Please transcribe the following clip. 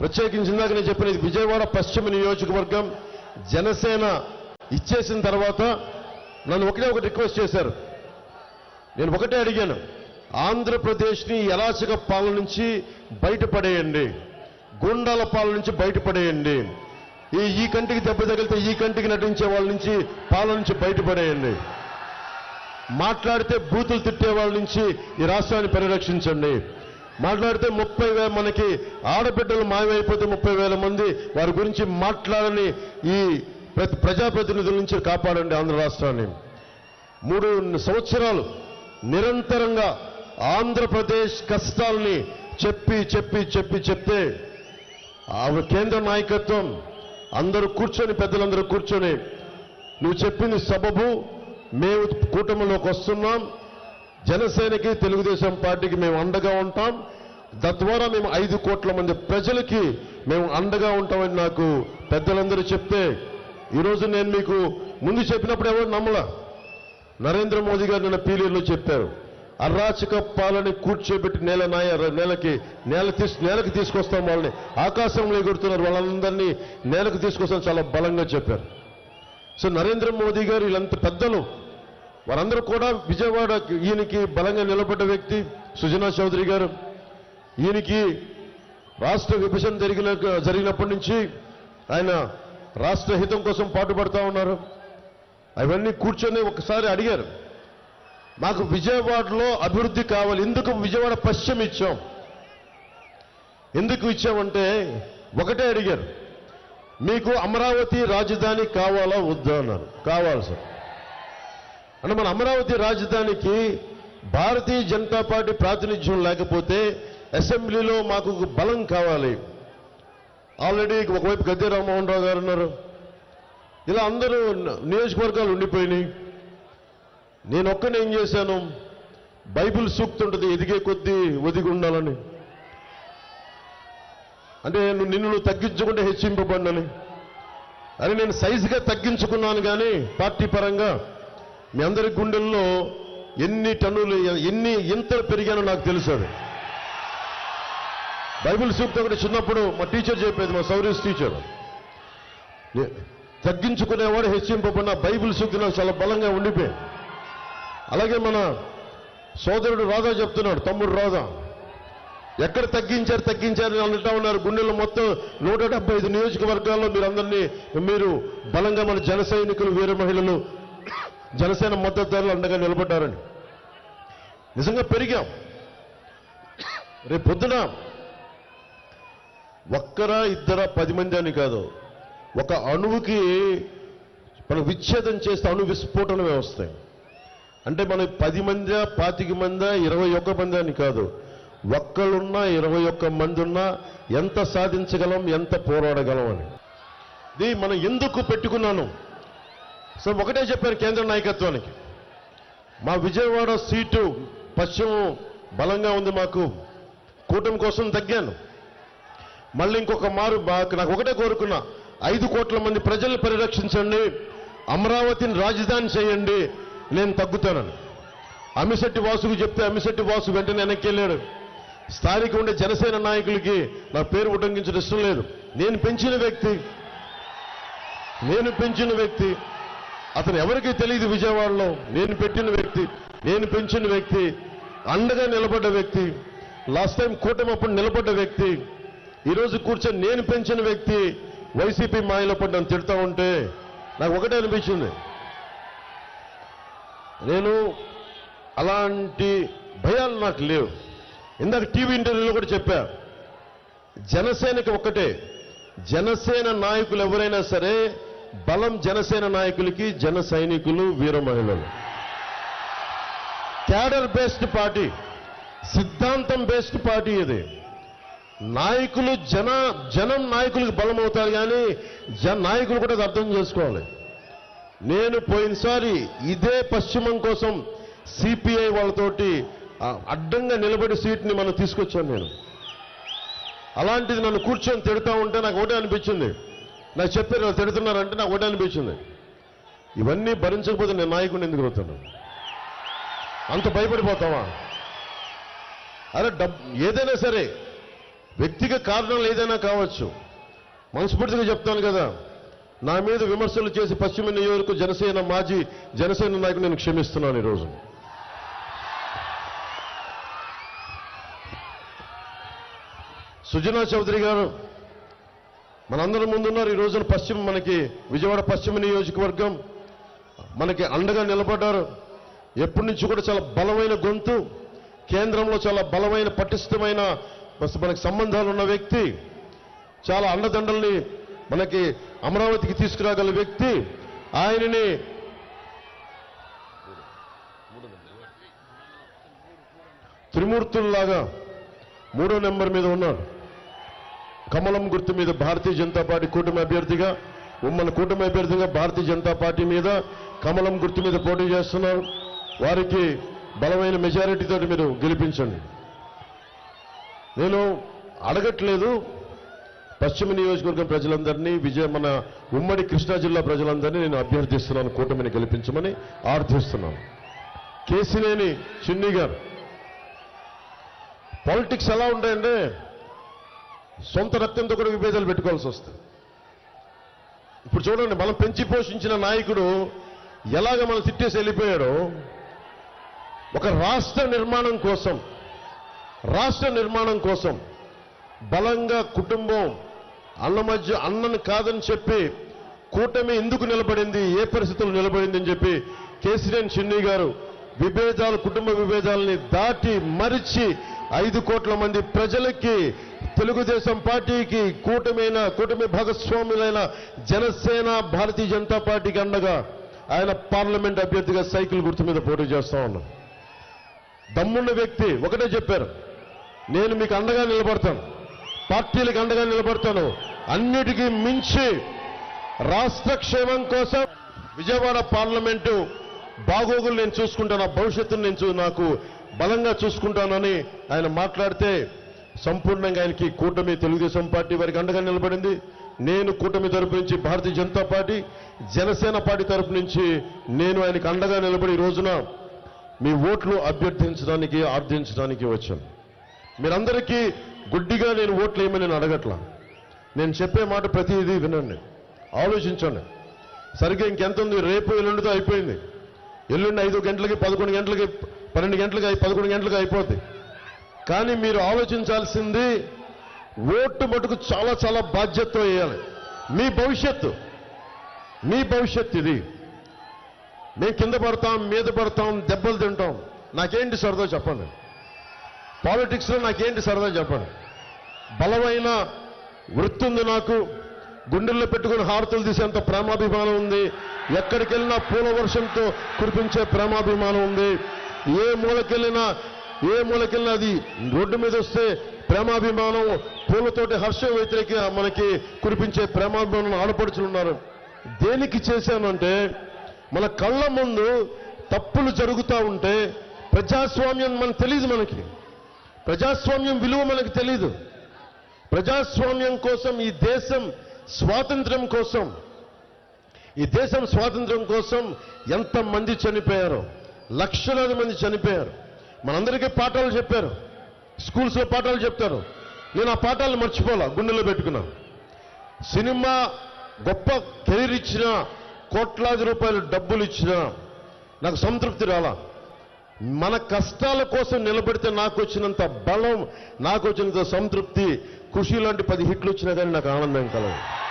ప్రత్యేకించి ఇందాక నేను చెప్పిన విజయవాడ పశ్చిమ నియోజకవర్గం జనసేన ఇచ్చేసిన తర్వాత నన్ను ఒకటే ఒకటి రిక్వెస్ట్ చేశారు. నేను ఒకటే అడిగాను ఆంధ్రప్రదేశ్ని ఎలాచక పాలన నుంచి బయటపడేయండి గుండాల పాలన నుంచి బయటపడేయండి ఈ ఈ కంటికి దెబ్బ తగిలితే ఈ కంటికి నటించే వాళ్ళ నుంచి పాలన నుంచి బయటపడేయండి. మాట్లాడితే బూతులు తిట్టే వాళ్ళ నుంచి ఈ రాష్ట్రాన్ని పరిరక్షించండి. మాట్లాడితే ముప్పై వేల మనకి ఆడబిడ్డలు మాయమైపోతే ముప్పై వేల మంది వారి గురించి మాట్లాడని ఈ ప్రతి ప్రజాప్రతినిధుల నుంచి కాపాడండి ఆంధ్ర రాష్ట్రాన్ని. మూడు సంవత్సరాలు నిరంతరంగా ఆంధ్రప్రదేశ్ కష్టాల్ని చెప్పి చెప్పి చెప్పి చెప్తే ఆ కేంద్ర నాయకత్వం అందరూ కూర్చొని పెద్దలందరూ కూర్చొని నువ్వు చెప్పింది సబబు మేము కూటమిలోకి వస్తున్నాం జనసేనకి తెలుగుదేశం పార్టీకి మేము అండగా ఉంటాం. తద్వారా మేము ఐదు కోట్ల మంది ప్రజలకి మేము అండగా ఉంటామని నాకు పెద్దలందరూ చెప్తే ఈరోజు నేను మీకు ముందు చెప్పినప్పుడు ఎవరు నమ్మలా? నరేంద్ర మోదీ గారు నిన్న పీలియర్లో చెప్పారు అరాచక పాలని కూర్చోబెట్టి నేల నాయ నేలకి నేల తీసు నేలకు తీసుకొస్తాం వాళ్ళని. ఆకాశంలో ఎగురుతున్నారు వాళ్ళందరినీ నేలకు తీసుకొస్తాం చాలా బలంగా చెప్పారు. సో నరేంద్ర మోదీ గారు వీళ్ళంత పెద్దలు. వారందరూ కూడా విజయవాడ ఈయనకి బలంగా నిలబడ్డ వ్యక్తి సుజనా చౌదరి గారు. ఈయనకి రాష్ట్ర విభజన జరిగిన జరిగినప్పటి నుంచి ఆయన రాష్ట్ర హితం కోసం పాటుపడతా ఉన్నారు. అవన్నీ కూర్చొని ఒకసారి అడిగారు. మాకు విజయవాడలో అభివృద్ధి కావాలి. ఎందుకు విజయవాడ పశ్చిమ ఇచ్చాం? ఎందుకు ఇచ్చామంటే ఒకటే అడిగారు. మీకు అమరావతి రాజధాని కావాలా వద్దా అన్నారు. కావాలి సార్. అంటే మన అమరావతి రాజధానికి భారతీయ జనతా పార్టీ ప్రాతినిధ్యం లేకపోతే అసెంబ్లీలో మాకు బలం కావాలి. ఆల్రెడీ ఒకవైపు గద్దె రామ్మోహన్ రావు గారు ఉన్నారు. ఇలా అందరూ నియోజకవర్గాలు ఉండిపోయినాయి. నేను ఒక్కనే ఏం చేశాను? బైబిల్ సూక్తుంటుంది ఎదిగే కొద్దీ ఒదిగి ఉండాలని. అంటే నువ్వు నిన్ను నువ్వు తగ్గించుకుంటే హెచ్చింపబడినని. అని నేను సైజుగా తగ్గించుకున్నాను కానీ పార్టీ పరంగా మీ అందరి గుండెల్లో ఎన్ని టన్నులు ఎన్ని ఎంత పెరిగానో నాకు తెలుసు అది. బైబిల్ సూక్తం ఒకటి చిన్నప్పుడు మా టీచర్ చెప్పేది మా సౌరీస్ టీచర్. తగ్గించుకునేవాడు హెచ్చింపబడిన బైబిల్ సూక్తి నాకు చాలా బలంగా ఉండిపోయింది. అలాగే మన సోదరుడు రాధా చెప్తున్నాడు తమ్ముడు రాధా ఎక్కడ తగ్గించారు తగ్గించారు అంటా ఉన్నారు. గుండెల్లో మొత్తం నూట డెబ్బై ఐదు నియోజకవర్గాల్లో మీరు అందరినీ మీరు బలంగా మన జన సైనికులు వీర మహిళలు జనసేన మద్దతుదారులు అండగా నిలబడ్డారని నిజంగా పెరిగాం. రేపు పొద్దున ఒక్కరా ఇద్దరా పది మంది అని కాదు ఒక అణువుకి మనం విచ్ఛేదం చేస్తే అణు విస్ఫోటనమే వస్తాయి. అంటే మనం పది మందా పాతిక మందా ఇరవై ఒక్క మంది అని కాదు ఒక్కళ్ళున్నా ఇరవై ఒక్క మంది ఉన్నా ఎంత సాధించగలం ఎంత పోరాడగలం అని. ఇది మనం ఎందుకు పెట్టుకున్నాను? సో ఒకటే చెప్పారు కేంద్ర నాయకత్వానికి. మా విజయవాడ సీటు పశ్చిమం బలంగా ఉంది మాకు. కూటమి కోసం తగ్గాను. మళ్ళీ ఇంకొక మారు నాకు ఒకటే కోరుకున్నా. ఐదు కోట్ల మంది ప్రజల్ని పరిరక్షించండి. అమరావతిని రాజధాని చేయండి. నేను తగ్గుతానని. అమిశెట్టి వాసుకు చెప్తే అమిశెట్టి వాసు వెంటనే వెనక్కి వెళ్ళాడు. స్థానిక ఉండే జనసేన నాయకులకి నా పేరు ఉటంకించడం ఇష్టం లేదు. నేను పెంచిన వ్యక్తి. నేను పెంచిన వ్యక్తి. అతను ఎవరికి తెలియదు విజయవాడలో. నేను పెట్టిన వ్యక్తి నేను పెంచిన వ్యక్తి అండగా నిలబడ్డ వ్యక్తి లాస్ట్ టైం కూటమి అప్పుడు నిలబడ్డ వ్యక్తి ఈరోజు కూర్చొని నేను పెంచిన వ్యక్తి వైసీపీ మాయలో పడి నన్ను తిడతా ఉంటే నాకు ఒకటే అనిపించింది. నేను అలాంటి భయాలు నాకు లేవు. ఇందాక టీవీ ఇంటర్వ్యూలో కూడా చెప్పా జనసేనకి ఒక్కటే జనసేన నాయకులు ఎవరైనా సరే బలం జనసేన నాయకులకి జన సైనికులు వీర మహిళలు. క్యాడర్ బేస్డ్ పార్టీ సిద్ధాంతం బేస్డ్ పార్టీ ఇది. నాయకులు జన జనం నాయకులకు బలం అవుతారు కానీ జన నాయకులు కూడా అర్థం చేసుకోవాలి. నేను పోయినసారి ఇదే పశ్చిమం కోసం సిపిఐ వాళ్ళతోటి అడ్డంగా నిలబడి సీట్ని మనం తీసుకొచ్చాను నేను. అలాంటిది నన్ను కూర్చొని తిడతా ఉంటే నాకు ఒకటే అనిపించింది. నాకు చెప్పారు తిడుతున్నారంటే నాకు ఒకటి అనిపించింది. ఇవన్నీ భరించకపోతే నేను నాయకుడిని ఎందుకు అవుతాను అంత భయపడిపోతావా? అరే డబ్ ఏదైనా సరే వ్యక్తిగత కారణాలు ఏదైనా కావచ్చు. మనస్ఫూర్తిగా చెప్తాను కదా నా మీద విమర్శలు చేసి పశ్చిమ నియోజక జనసేన మాజీ జనసేన నాయకుడు నేను క్షమిస్తున్నాను ఈరోజు. సుజనా చౌదరి గారు మనందరం ముందున్నారు. ఈ రోజున పశ్చిమ మనకి విజయవాడ పశ్చిమ నియోజకవర్గం మనకి అండగా నిలబడ్డారు. ఎప్పటి నుంచి కూడా చాలా బలమైన గొంతు కేంద్రంలో చాలా బలమైన పటిష్టమైన మనకి సంబంధాలు ఉన్న వ్యక్తి చాలా అండదండల్ని మనకి అమరావతికి తీసుకురాగల వ్యక్తి ఆయనని త్రిమూర్తుల్లాగా మూడో నెంబర్ మీద ఉన్నాడు. కమలం గుర్తు మీద భారతీయ జనతా పార్టీ కూటమి అభ్యర్థిగా ఉమ్మడి కూటమి అభ్యర్థిగా భారతీయ జనతా పార్టీ మీద కమలం గుర్తు మీద పోటీ చేస్తున్నారు. వారికి బలమైన మెజారిటీతో మీరు గెలిపించండి. నేను అడగట్లేదు. పశ్చిమ నియోజకవర్గం ప్రజలందరినీ విజయ మన ఉమ్మడి కృష్ణా జిల్లా ప్రజలందరినీ నేను అభ్యర్థిస్తున్నాను కూటమిని గెలిపించమని ఆర్థిస్తున్నాను. కేసినేని చిన్ని గారు పాలిటిక్స్ ఎలా ఉంటాయంటే సొంత రక్తంతో కూడా విభేదాలు పెట్టుకోవాల్సి వస్తుంది. ఇప్పుడు చూడండి మనం పెంచి పోషించిన నాయకుడు ఎలాగ మనం తిట్టేసి వెళ్ళిపోయాడో ఒక రాష్ట్ర నిర్మాణం కోసం రాష్ట్ర నిర్మాణం కోసం బలంగా కుటుంబం అన్న మధ్య అన్నను కాదని చెప్పి కూటమి ఎందుకు నిలబడింది ఏ పరిస్థితులు నిలబడింది అని చెప్పి కేసీఎన్ చిన్ని గారు విభేదాలు కుటుంబ విభేదాలని దాటి మరిచి ఐదు కోట్ల మంది ప్రజలకి తెలుగుదేశం పార్టీకి కూటమైన కూటమి భాగస్వాములైన జనసేన భారతీయ జనతా పార్టీకి అండగా ఆయన పార్లమెంట్ అభ్యర్థిగా సైకిల్ గుర్తు మీద పోటీ చేస్తా ఉన్నాం. దమ్మున్న వ్యక్తి ఒకటే చెప్పారు నేను మీకు అండగా నిలబడతాను పార్టీలకు అండగా నిలబడతాను అన్నిటికీ మించి రాష్ట్ర క్షేమం కోసం విజయవాడ పార్లమెంటు బాగోగులు నేను చూసుకుంటాను భవిష్యత్తును నేను నాకు బలంగా చూసుకుంటానని ఆయన మాట్లాడితే సంపూర్ణంగా ఆయనకి కూటమి తెలుగుదేశం పార్టీ వారికి అండగా నిలబడింది. నేను కూటమి తరపు నుంచి భారతీయ జనతా పార్టీ జనసేన పార్టీ తరపు నుంచి నేను ఆయనకు అండగా నిలబడి ఈ రోజున మీ ఓట్లు అభ్యర్థించడానికి ఆర్థించడానికి వచ్చాను. మీరందరికీ గుడ్డిగా నేను ఓట్లు ఏమని నేను అడగట్లా. నేను చెప్పే మాట ప్రతిదీ వినండి. ఆలోచించండి. సరిగ్గా ఇంకెంత ఉంది? రేపు ఎల్లుండితో అయిపోయింది. ఎల్లుండి ఐదు గంటలకి పదకొండు గంటలకి పన్నెండు గంటలకి పదకొండు గంటలకి అయిపోద్ది. కానీ మీరు ఆలోచించాల్సింది ఓటు మటుకు చాలా చాలా బాధ్యతతో వేయాలి. మీ భవిష్యత్తు. మీ భవిష్యత్ ఇది. మేము కింద పడతాం మీద పడతాం దెబ్బలు తింటాం. నాకేంటి సరదా చెప్పండి? పాలిటిక్స్లో నాకేంటి సరదా చెప్పండి? బలమైన వృత్తి ఉంది నాకు. గుండెల్లో పెట్టుకుని హారతులు తీసేంత ప్రేమాభిమానం ఉంది. ఎక్కడికి వెళ్ళినా పూల వర్షంతో కురిపించే ప్రేమాభిమానం ఉంది. ఏ మూలకెళ్ళినా ఏ మూలకెళ్ళినా అది రోడ్డు మీద వస్తే ప్రేమాభిమానం పూలతోటి హర్షం వ్యతిరేక మనకి కురిపించే ప్రేమాభిమానం ఆడపడుచులు ఉన్నారు. దేనికి చేశానంటే మన కళ్ళ ముందు తప్పులు జరుగుతూ ఉంటే ప్రజాస్వామ్యం మనకు తెలియదు మనకి. ప్రజాస్వామ్యం విలువ మనకు తెలియదు ప్రజాస్వామ్యం కోసం ఈ దేశం స్వాతంత్ర్యం కోసం ఈ దేశం స్వాతంత్ర్యం కోసం ఎంతమంది చనిపోయారో లక్షలాది మంది చనిపోయారు. మనందరికీ పాఠాలు చెప్పారు. స్కూల్స్లో పాఠాలు చెప్తారు. నేను ఆ పాఠాలు మర్చిపోలా గుండెలో పెట్టుకున్నాను సినిమా గొప్ప కెరీర్ ఇచ్చిన కోట్లాది రూపాయలు డబ్బులు ఇచ్చినా నాకు సంతృప్తి రాలా. మన కష్టాల కోసం నిలబడితే నాకు వచ్చినంత బలం నాకు వచ్చినంత సంతృప్తి ఖుషి లాంటి పది హిట్లు వచ్చినా కానీ నాకు ఆనందం కలదు.